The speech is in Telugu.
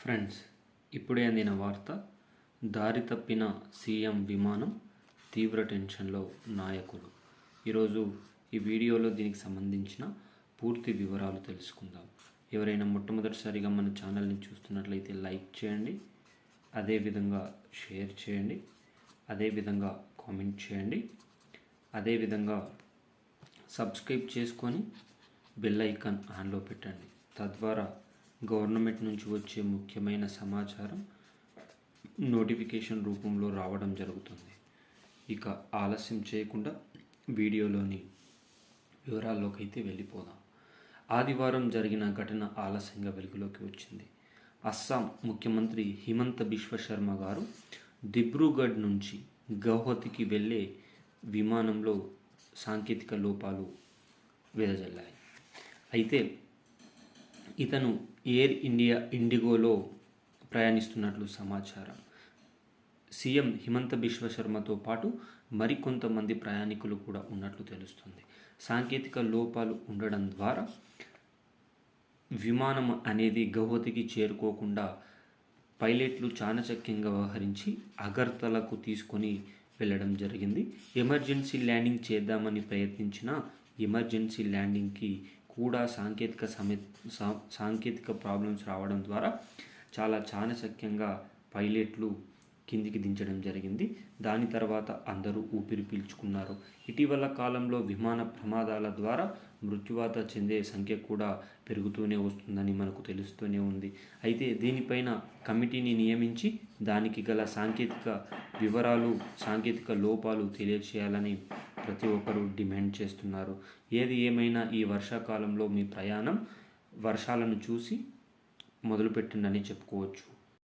ఫ్రెండ్స్ ఇప్పుడే అందిన వార్త దారి తప్పిన సీఎం విమానం తీవ్ర టెన్షన్లో నాయకులు ఈరోజు ఈ వీడియోలో దీనికి సంబంధించిన పూర్తి వివరాలు తెలుసుకుందాం. ఎవరైనా మొట్టమొదటిసారిగా మన ఛానల్ని చూస్తున్నట్లయితే లైక్ చేయండి అదేవిధంగా షేర్ చేయండి అదేవిధంగా కామెంట్ చేయండి అదేవిధంగా సబ్స్క్రైబ్ చేసుకొని బెల్ ఐకాన్ ఆన్లో పెట్టండి. తద్వారా గవర్నమెంట్ నుంచి వచ్చే ముఖ్యమైన సమాచారం నోటిఫికేషన్ రూపంలో రావడం జరుగుతుంది. ఇక ఆలస్యం చేయకుండా వీడియోలోని వివరాల్లోకి అయితే వెళ్ళిపోదాం. ఆదివారం జరిగిన ఘటన ఆలస్యంగా వెలుగులోకి వచ్చింది. అస్సాం ముఖ్యమంత్రి హిమంత బిశ్వ శర్మ గారు దిబ్రూగఢ్ నుంచి గౌహతికి వెళ్ళే విమానంలో సాంకేతిక లోపాలు వెదజల్లాయి. అయితే ఇతను ఎయిర్ ఇండియా ఇండిగోలో ప్రయాణిస్తున్నట్లు సమాచారం. సీఎం హిమంత బిశ్వ శర్మతో పాటు మరికొంతమంది ప్రయాణికులు కూడా ఉన్నట్లు తెలుస్తుంది. సాంకేతిక లోపాలు ఉండడం ద్వారా విమానం అనేది గౌహతికి చేరుకోకుండా పైలట్లు చానచక్యంగా వ్యవహరించి అగర్తలకు తీసుకొని వెళ్ళడం జరిగింది. ఎమర్జెన్సీ ల్యాండింగ్ చేద్దామని ప్రయత్నించిన ఎమర్జెన్సీ ల్యాండింగ్కి కూడా సాంకేతిక సమ సా- సాంకేతిక ప్రాబ్లమ్స్ రావడం ద్వారా చాలా చానసక్యంగా పైలట్లు కిందికి దించడం జరిగింది. దాని తర్వాత అందరూ ఊపిరి పీల్చుకున్నారు. ఇటీవల కాలంలో విమాన ప్రమాదాల ద్వారా మృత్యువాత చెందే సంఖ్య కూడా పెరుగుతూనే వస్తుందని మనకు తెలుస్తూనే ఉంది. అయితే దీనిపైన కమిటీని నియమించి దానికి గల సాంకేతిక వివరాలు సాంకేతిక లోపాలు తెలియచేయాలని ప్రతి ఒక్కరూ డిమాండ్ చేస్తున్నారు. ఏది ఏమైనా ఈ వర్షాకాలంలో మీ ప్రయాణం వర్షాలను చూసి మొదలుపెట్టిందని చెప్పుకోవచ్చు.